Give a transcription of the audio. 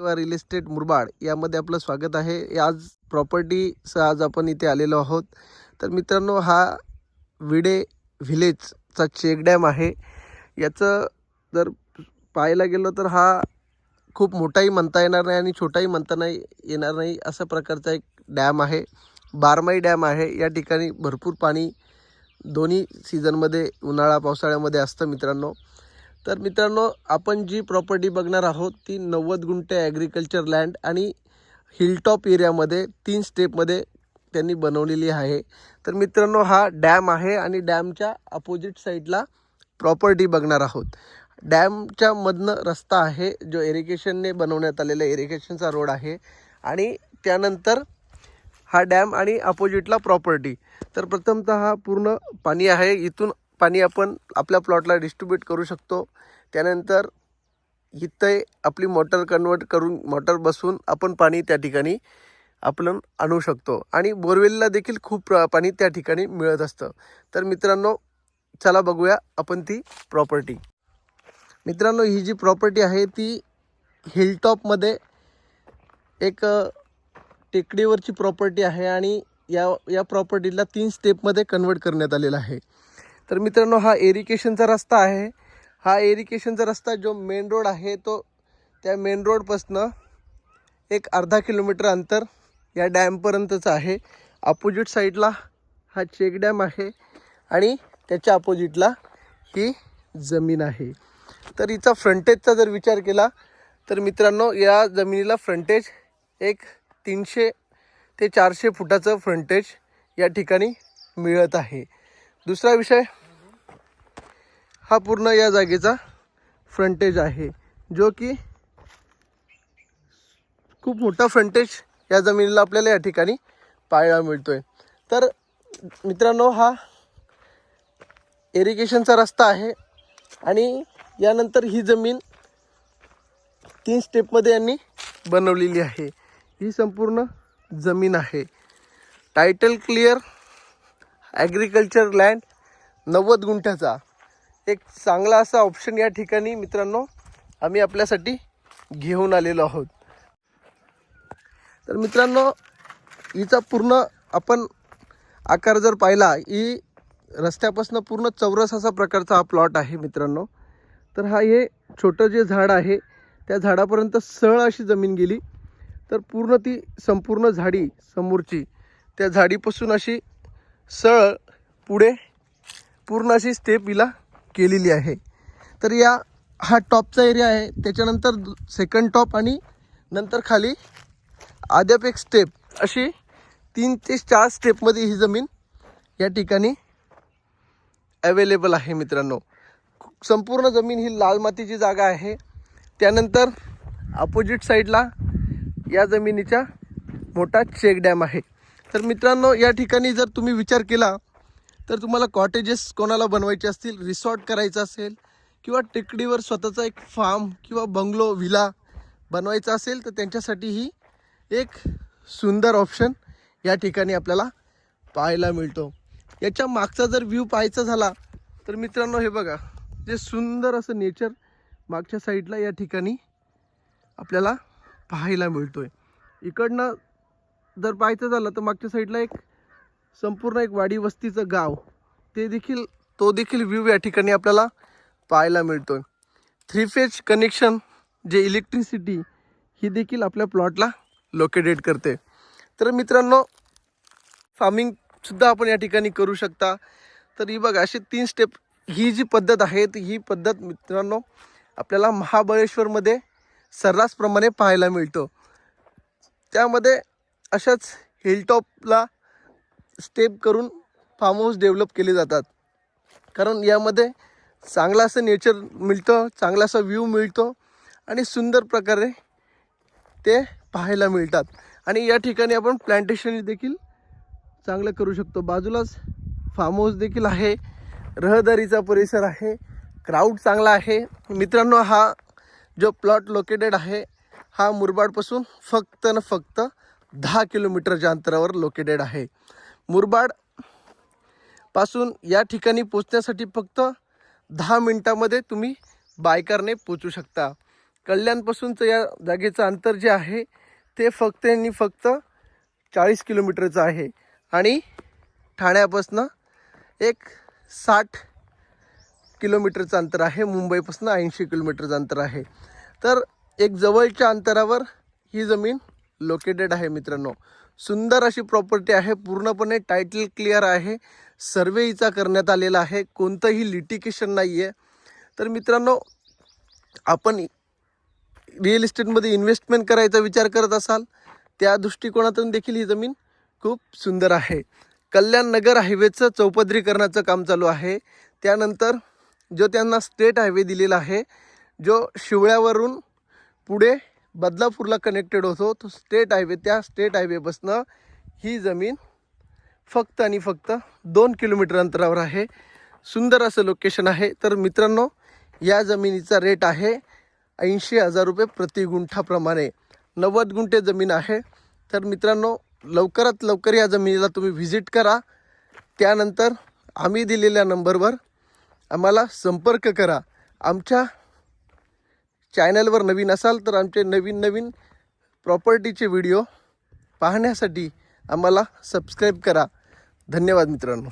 किंवा real estate Murbad यामध्ये आपलं स्वागत आहे. आज प्रॉपर्टीसह आज आपण इथे आलेलो आहोत. तर मित्रांनो हा विडे व्हिलेजचा चेक डॅम आहे. याचं जर पाहायला गेलो तर हा खूप मोठाही म्हणता येणार नाही आणि छोटाही म्हणता नाही येणार नाही अशा प्रकारचा एक डॅम आहे. बारमाही डॅम आहे. या ठिकाणी भरपूर पाणी दोन्ही सीझनमध्ये उन्हाळा पावसाळ्यामध्ये असतं मित्रांनो. तर मित्रांनो आपण जी प्रॉपर्टी बघणार आहोत ती नव्वद गुंठे ॲग्रिकल्चर लँड आणि हिलटॉप एरियामध्ये तीन स्टेपमध्ये त्यांनी बनवलेली आहे. तर मित्रांनो हा डॅम आहे आणि डॅमच्या अपोजिट साईडला प्रॉपर्टी बघणार आहोत. डॅमच्या मधनं रस्ता आहे जो इरिगेशनने बनवण्यात आलेला इरिगेशनचा रोड आहे. आणि त्यानंतर हा डॅम आणि अपोजिटला प्रॉपर्टी तर प्रथमतः हा पूर्ण पाणी आहे. इथून पाणी आपण आपल्या प्लॉटला डिस्ट्रीब्यूट करू शकतो. त्यानंतर इथे आपली मोटर कन्वर्ट करून मोटर बसवून आपण पाणी त्या ठिकाणी आपण आणू शकतो. आणि बोरवेलला देखील खूप प्र- पाणी त्या ठिकाणी मिळत असतं. तर मित्रांनो चला बघूया आपण ती प्रॉपर्टी मित्रांनो ही जी प्रॉपर्टी आहे ती हिलटॉपमध्ये एक टेकडीवरची प्रॉपर्टी आहे आणि या या प्रॉपर्टीला तीन स्टेपमध्ये कन्वर्ट करण्यात आलेलं आहे. तर मित्रांनो हा एरिकेशनचा रस्ता आहे. हा एरिकेशनचा रस्ता जो मेन रोड आहे तो त्या मेन रोडपासनं एक अर्धा किलोमीटर अंतर या डॅमपर्यंतचं आहे. अपोजिट साईडला हा चेक डॅम आहे आणि त्याच्या अपोजिटला ही जमीन आहे. तर हिचा फ्रंटेजचा जर विचार केला तर मित्रांनो या जमिनीला फ्रंटेज एक तीनशे ते चारशे फुटाचं फ्रंटेज या ठिकाणी मिळत आहे. दुसरा विषय हा पूर्ण या जागेचा फ्रंटेज आहे. जो की खूप मोठा फ्रंटेज या जमिनीला आपल्याला या ठिकाणी पाहायला मिळतोय. तर मित्रांनो हा इरिगेशनचा रस्ता आहे आणि यानंतर ही जमीन तीन स्टेपमध्ये यांनी बनवलेली आहे. ही संपूर्ण जमीन आहे. टायटल क्लिअर ॲग्रिकल्चर लँड नव्वद गुंठ्याचा. एक चांगला असा ऑप्शन या ठिकाणी मित्रांनो आम्ही आपल्यासाठी घेऊन आलेलो आहोत. तर मित्रांनो हिचा पूर्ण आपण आकार जर पाहिला ही रस्त्यापासून पूर्ण चौरस असा प्रकारचा हा प्लॉट आहे मित्रांनो. तर हा हे छोटं जे झाड आहे त्या झाडापर्यंत सळ अशी जमीन गेली. तर पूर्ण ती संपूर्ण झाडी समोरची त्या झाडीपासून अशी सळ पुढे पूर्ण अशी स्टेप हिला केलेली आहे. तर या हा टॉपचा एरिया आहे. त्याच्यानंतर सेकंड टॉप आणि नंतर खाली आद्याप एक स्टेप अशी तीन ते चार स्टेपमध्ये ही जमीन या ठिकाणी अवेलेबल आहे मित्रांनो. संपूर्ण जमीन ही लाल मातीची जागा आहे. त्यानंतर अपोजिट साईडला या जमिनीच्या मोठा चेक डॅम आहे. तर मित्रांनो या ठिकाणी जर तुम्ही विचार केला तर तुम्हाला कॉटेजेस कोणाला बनवायचे असतील रिसॉर्ट करायचं असेल किंवा टेकडीवर स्वतःचा एक फार्म किंवा बंगलो विला बनवायचा असेल तर त्यांच्यासाठी ही एक सुंदर ऑप्शन या ठिकाणी आपल्याला पाहायला मिळतो. याच्या मागचा जर व्ह्यू पाहायचा झाला तर मित्रांनो हे बघा जे सुंदर असं नेचर मागच्या साईडला या ठिकाणी आपल्याला पाहायला मिळतो आहे इकडनं जर पाहायचं झालं तर मागच्या साईडला एक संपूर्ण एक वाडी वस्तीचं गाव. ते देखील तो देखील व्ह्यू या ठिकाणी आपल्याला पाहायला मिळतो थ्री फेज कनेक्शन जे इलेक्ट्रिसिटी ही देखील आपल्या प्लॉटला लोकेटेड करते. तर मित्रांनो फार्मिंगसुद्धा आपण या ठिकाणी करू शकता. तर ही बघा असे तीन स्टेप ही जी पद्धत आहे ही पद्धत मित्रांनो आपल्याला महाबळेश्वरमध्ये सर्रासप्रमाणे पाहायला मिळतो. त्यामध्ये अशाच हिलटॉपला स्टेप करून फार्म हाऊस डेव्हलप केले जातात. कारण यामध्ये चांगला असं नेचर मिळतं चांगला असा व्ह्यू मिळतो आणि सुंदर प्रकारे ते पाहायला मिळतात. आणि या ठिकाणी आपण प्लांटेशन देखील चांगलं करू शकतो. बाजूलाच फार्म हाऊस देखील आहे. रहदारीचा परिसर आहे. क्राऊड चांगला आहे. मित्रांनो हा जो प्लॉट लोकेटेड आहे हा मुरबाडपासून फक्त न फक्त दहा किलोमीटरच्या अंतरावर लोकेटेड आहे. मुरबाडपासून या ठिकाणी पोचण्यासाठी फक्त दहा मिनटामध्ये तुम्ही बायकारने पोचू शकता. कल्याणपासूनचं या जागेचं अंतर जे आहे ते फक्त आणि फक्त चाळीस किलोमीटरचं आहे. आणि ठाण्यापासनं एक साठ किलोमीटरचं अंतर आहे मुंबईपासून ऐंशी किलोमीटरचं अंतर आहे. तर एक जवळच्या अंतरावर ही जमीन लोकेटेड आहे मित्रांनो. सुंदर अशी प्रॉपर्टी आहे. पूर्णपणे टायटल क्लिअर आहे. सर्वे हिचा करण्यात आलेला आहे. कोणतंही लिटिकेशन नाही आहे तर मित्रांनो आपण रिअल इस्टेटमध्ये इन्व्हेस्टमेंट करायचा विचार करत असाल त्या दृष्टिकोनातून देखील ही जमीन खूप सुंदर आहे. कल्याण नगर हायवेचं चौपदरीकरणाचं काम चालू आहे. त्यानंतर जो त्यांना स्टेट हायवे दिलेला आहे जो शिवळ्यावरून पुढे बदलापूरला कनेक्टेड होतो. तो स्टेट हायवे त्या स्टेट हायवेपासनं ही जमीन फक्त आणि फक्त दोन किलोमीटर अंतरावर आहे. सुंदर असं लोकेशन आहे. तर मित्रांनो या जमिनीचा रेट आहे ऐंशी हजार रुपये प्रति गुंठाप्रमाणे. नव्वद गुंठे जमीन आहे. तर मित्रांनो लवकरात लवकर या जमिनीला तुम्ही व्हिजिट करा. त्यानंतर आम्ही दिलेल्या नंबरवर आम्हाला संपर्क करा. आमच्या चॅनलवर नवीन असाल तर आमचे नवीन नवीन प्रॉपर्टीचे व्हिडिओ पाहण्यासाठी आम्हाला सबस्क्राईब करा. धन्यवाद मित्रांनो.